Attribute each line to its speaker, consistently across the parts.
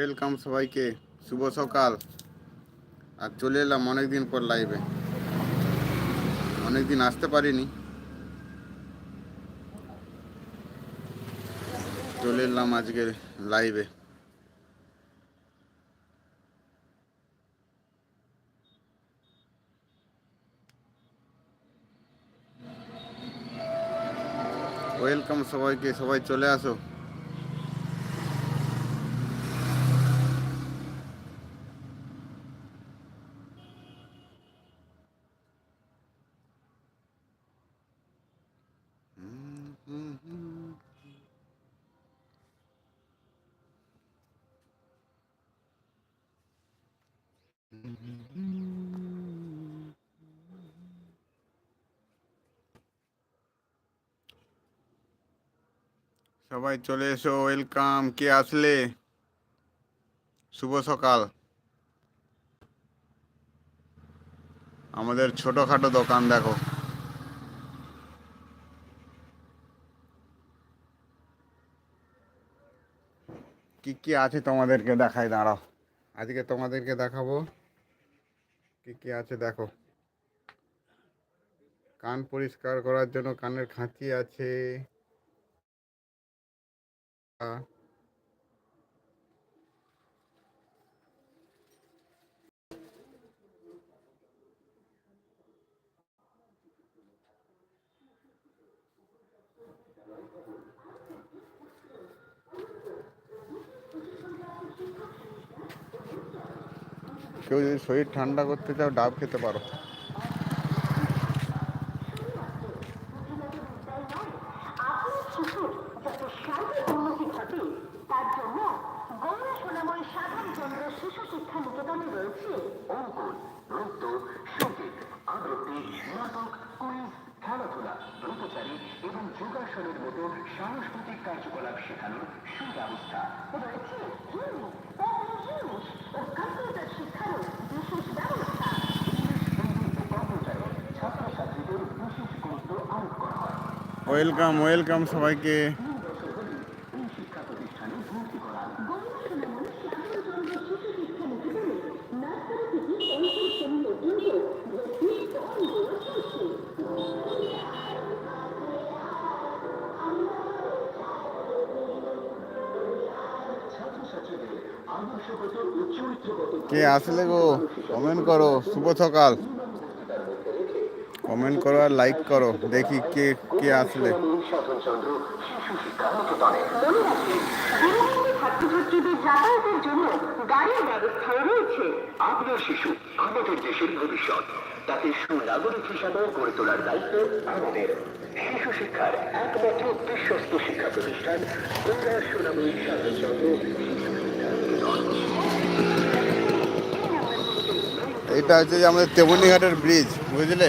Speaker 1: Welcome সবাইকে। শুভ সকাল। আর চলে এলাম অনেকদিন পর লাইভে অনেকদিন আসতে পারিনি। চলে এলাম আজকে লাইভে ওয়েলকাম সবাইকে। সবাই চলে আসো। সবাই চলে এসো ওয়েলকাম কে আসলে? শুভ সকাল। আমাদের ছোটখাটো দোকান, দেখো। কি কি আছে তোমাদেরকে দেখাই, দাঁড়াও। আজকে তোমাদেরকে দেখাবো। কি কি আছে দেখো। কান পরিষ্কার করার জন্য কানের খাঁচি আছে। কেউ যদি শরীর ঠান্ডা করতে চাও, ডাব খেতে পারো।
Speaker 2: যোগাসনের মতো সাংস্কৃতিক কার্যকলাপ শেখানোর সুব্যবস্থা।
Speaker 3: রয়েছে হিন্দি তারপরে ইংলিশ ও কম্পিউটার শিক্ষারও বিশেষ ব্যবস্থা
Speaker 2: হিন্দি ও কম্পিউটারে ছাত্রছাত্রীদের বিশেষ গুরুত্ব আরোপ করা হয়
Speaker 1: ওয়েলকাম ওয়েলকাম সবাইকে
Speaker 2: তিন বছর হলে এই শিক্ষা প্রতিষ্ঠানে ভর্তি করা
Speaker 3: গৌড় সোনাময় সাধন কেন্দ্র শিশু শিক্ষা নিকেতনে নার্সারি থেকে পঞ্চম শ্রেণি পর্যন্ত ভর্তি ফর্ম দেওয়া চলছে
Speaker 2: ছাত্রছাত্রীদের আদর্শগত ও চরিত্রগত
Speaker 1: কে আসলে গো? কমেন্ট করো। শুভ সকাল। কমেন্ট করো আর লাইক করো দেখি কে কে আসলে।
Speaker 2: শিশু শিক্ষা নিকেতনে
Speaker 3: রাখবেন দূরবর্তী ছাত্রছাত্রীদের যাতায়াতের জন্য গাড়ির ব্যবস্থাও রয়েছে
Speaker 2: আপনার শিশু আমাদের দেশের ভবিষ্যৎ তাকে সুনাগরিক হিসাবে গড়ে তোলার দায়িত্ব আমাদের। শিশু শিক্ষার একমাত্র বিশ্বস্ত শিক্ষা প্রতিষ্ঠান সাধনচন্দ্র
Speaker 1: হচ্ছে যে আমাদের তেমনিঘাটের ব্রিজ বুঝলে?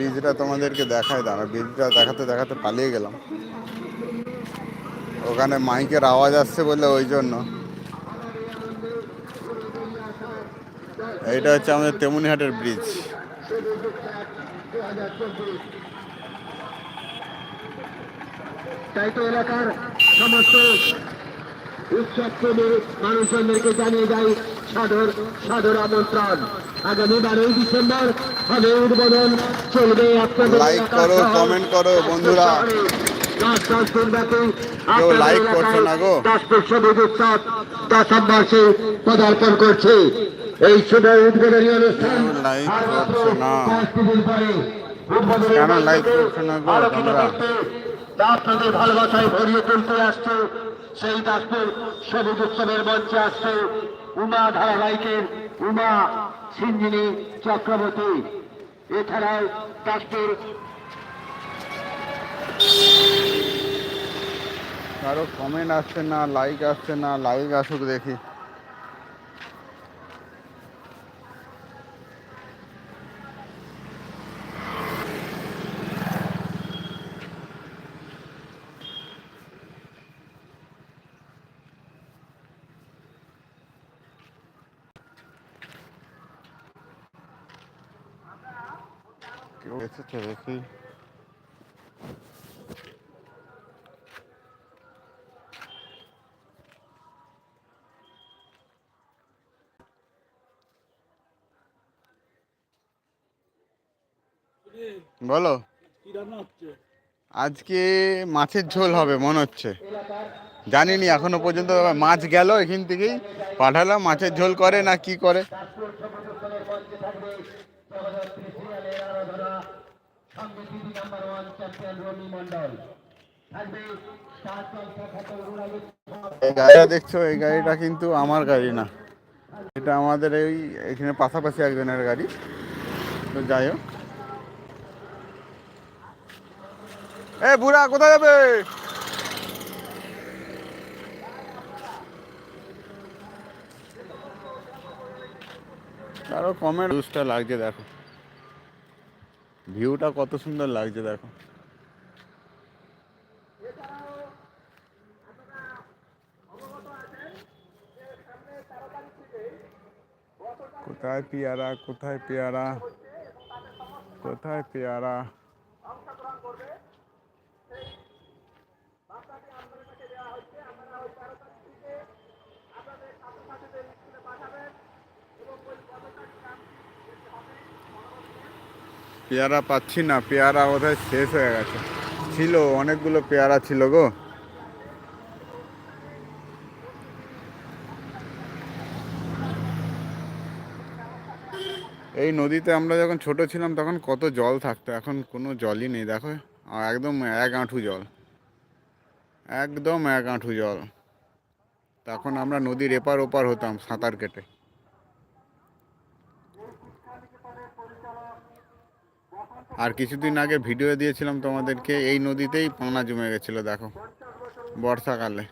Speaker 1: ব্রিজটা তোমাদেরকে দেখায় দাঁড়া ব্রিজটা দেখাতে দেখাতে পালিয়ে গেলাম। ওখানে মাইকের আওয়াজ আসছে বলে ওই জন্য। এইটা হচ্ছে আমাদের তেমনিহাটের ব্রিজ।
Speaker 4: এলাকার সমস্ত মানুষজনদেরকে জানিয়ে যায় সাদর সাদর আমন্ত্রণ। আগামী বারোই ডিসেম্বর
Speaker 1: Like করো, কমেন্ট করো, বন্ধুরা। কেউ করছে না গো।
Speaker 4: বর্ষে পদার্পণ করছে এই শুভ উদ্বোধনী অনুষ্ঠান
Speaker 1: না। কেন না গো তোমরা?
Speaker 4: আপনাদের ভালোবাসায় ভরিয়ে তুলতে আসছে সেই দাসপুর সবুজ উৎসবের মঞ্চে আসছে উমা ধারাবাহিকের উমা সিঞ্জিনী চক্রবর্তী এছাড়াও দাসপুর
Speaker 1: কারও কমেন্ট আসছে না লাইক আসছে না লাইক আসুক দেখি। কেউ এসেছে দেখি বলো। আজকে মাছের ঝোল হবে, মনে হচ্ছে। জানিনি, এখনও পর্যন্ত। মাছ গেল এখান থেকেই। পাঠালাম, মাছের ঝোল করে না কি করে।
Speaker 4: সঙ্গে number one champion Romi Mondal
Speaker 1: গাড়িটা দেখছ, এই গাড়িটা কিন্তু আমার গাড়ি না। এটা আমাদের এই, এখানে পাশাপাশি একজনের গাড়ি। তো যাই হোক। এ, বুড়া, কোথায় যাবে? কারও কমেন্ট ভিউজটা লাগছে, দেখো। ভিউটা কত সুন্দর লাগছে দেখো। কোথায় পেয়ারা কোথায় পেয়ারা? কোথায় পেয়ারা? পেয়ারা পাচ্ছি না, পেয়ারা বোধহয় শেষ হয়ে গেছে। ছিল, অনেকগুলো পেয়ারা ছিল গো। এই নদীতে আমরা যখন ছোট ছিলাম, তখন কত জল থাকতো, এখন কোনো জলই নেই, দেখো। একদম এক আঁঠু জল। একদম এক আঁঠু জল। তখন আমরা নদীর এপার ওপার হতাম সাঁতার কেটে। আর কিছুদিন আগে ভিডিও দিয়েছিলাম তোমাদেরকে এই নদীতেই পানা জমে গেছিল দেখো বর্ষাকালে।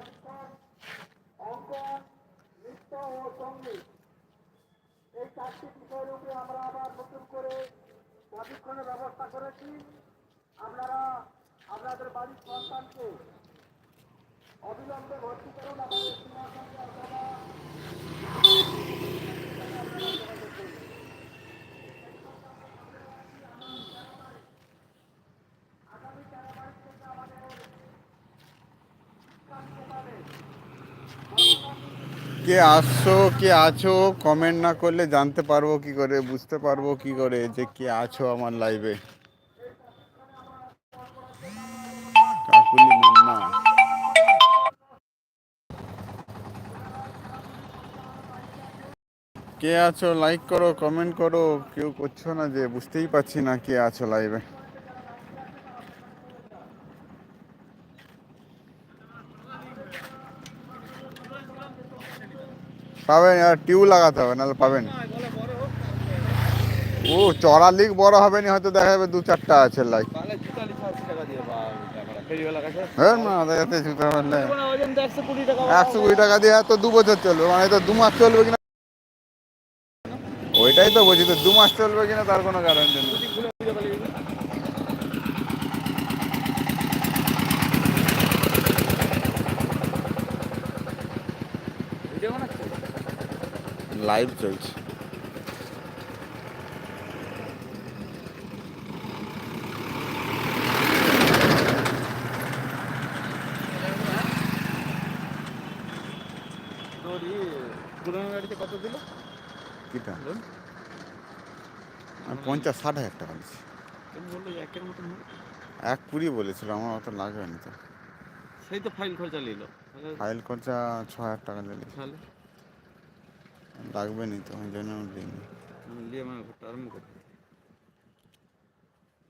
Speaker 4: প্রশিক্ষণ অঙ্কন নৃত্য আমরা নতুন করে প্রশিক্ষণের ব্যবস্থা করেছি আপনারা আপনাদের বাড়ির সন্তানকে অবিলম্বে ভর্তি করুন আমাদের সীমা সঙ্গে
Speaker 1: কে আসছো কে আছো কমেন্ট না করলে জানতে পারব কি করে, বুঝতে পারব কি করে যে কে আছো আমার লাইভে কে আছো লাইক করো কমেন্ট করো, কেউ করছ না যে, বুঝতেই পারছি না কে আছো লাইভে পাবেন আর টিউ লাগাতে হবে নাহলে পাবেন। ও চড়া লিগ বড় হবে না হয়তো দেখা যাবে দু চারটা আছে লাইক হ্যাঁ
Speaker 5: একশো কুড়ি টাকা
Speaker 1: দিয়ে তো দু বছর চলবে মানে তো দু মাস চলবে কিনা? ওইটা সেটাই তো বলছি তো দু মাস চলবে কিনা তার কোনো গ্যারান্টি নেই
Speaker 5: যদি খুলে ভিডিও তাহলে ভিডিও বানাচ্ছে
Speaker 1: লাইভ চলছে
Speaker 5: তোর গাড়িতে কত দিল?
Speaker 1: কিটা? পঞ্চাশ ষাট হাজার টাকা দিচ্ছি। এক কুড়ি বলেছিল আমার অত লাগবে না তো।
Speaker 5: সেই তো ফাইল খরচা নিল।
Speaker 1: ফাইল খরচা ছ হাজার টাকা
Speaker 5: তাহলে?
Speaker 1: লাগবে নি তো ওই জন্য আমি দিইনি
Speaker 5: আমি নিয়ে আমার ঘরটা আরম্ভ করতে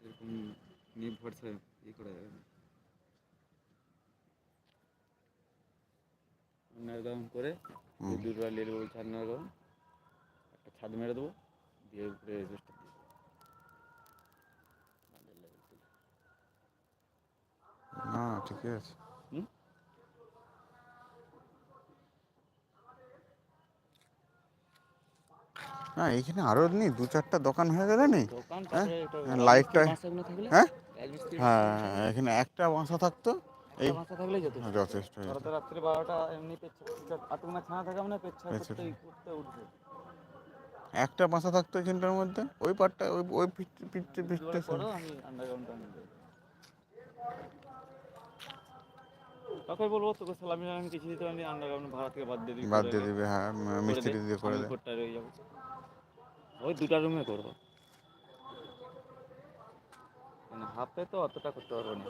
Speaker 5: এরকম নিয়ে ভরসা ই করা যাবে না করে। দুটো নিয়ে নেব বলছে অন্যরকম একটা ছাদ মেরে দেবো দিয়ে উপরে দিয়ে দেবো।
Speaker 1: না ঠিকই আছে
Speaker 5: হুম?
Speaker 1: না এখানে আরও নেই দু চারটা দোকান হয়ে গেলে নেই। হ্যাঁ? হ্যাঁ, লাইটটা- হ্যাঁ? হ্যাঁ এখানে একটা বাসা থাকতো এই
Speaker 5: একটা বাসা থাকলেই যথেষ্ট। রাত্রে বারোটা এমনি পেচ্ছা ছানা থাকা মানে উঠবে।
Speaker 1: একটা বাসা থাকতো এখানটার মধ্যে ওই পাটটা ওই ওই
Speaker 5: করো আমি আন্ডারগ্রাউন্ডটা তখন বলব তোকে সালামি আমি কিছু দিতে পারি আন্ডারগ্রাউন্ড ভাড়া থেকে বাদ দিয়ে দিবি
Speaker 1: বাদ দিয়ে দিবে হ্যাঁ মিস্ত্রি দিয়ে করে
Speaker 5: আমি
Speaker 1: দেয়
Speaker 5: ঘরটা রয়ে যাব ওই দুটা রুমে করব। মানে হাফে তো অতটা করতে পারব না।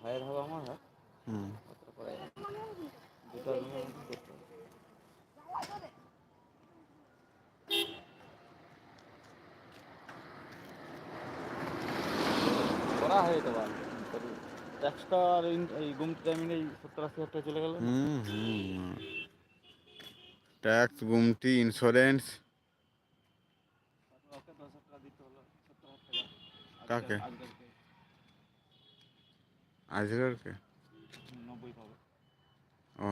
Speaker 5: ভাইয়ের হবে আমার হাফ
Speaker 1: হুম।
Speaker 5: অতটা করা যাবে না। দুটা রুমে করতে হবে করা হয় তো এই গুমটি টাইমিং এই সত্তর আশি হাজার টাকা চলে গেল।
Speaker 1: হুম হুম ট্যাক্স গুমটি ইন্স্যুরেন্স
Speaker 5: ওকে দশ হাজার টাকা দিতে হলো সত্তর হাজার টাকা
Speaker 1: কাকে? আজকেরকে। ও।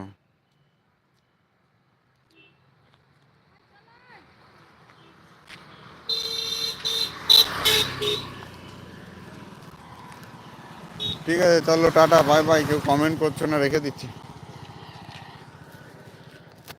Speaker 1: ঠিক আছে চলো টাটা বাই বাই কেউ কমেন্ট করছ না রেখে দিচ্ছি।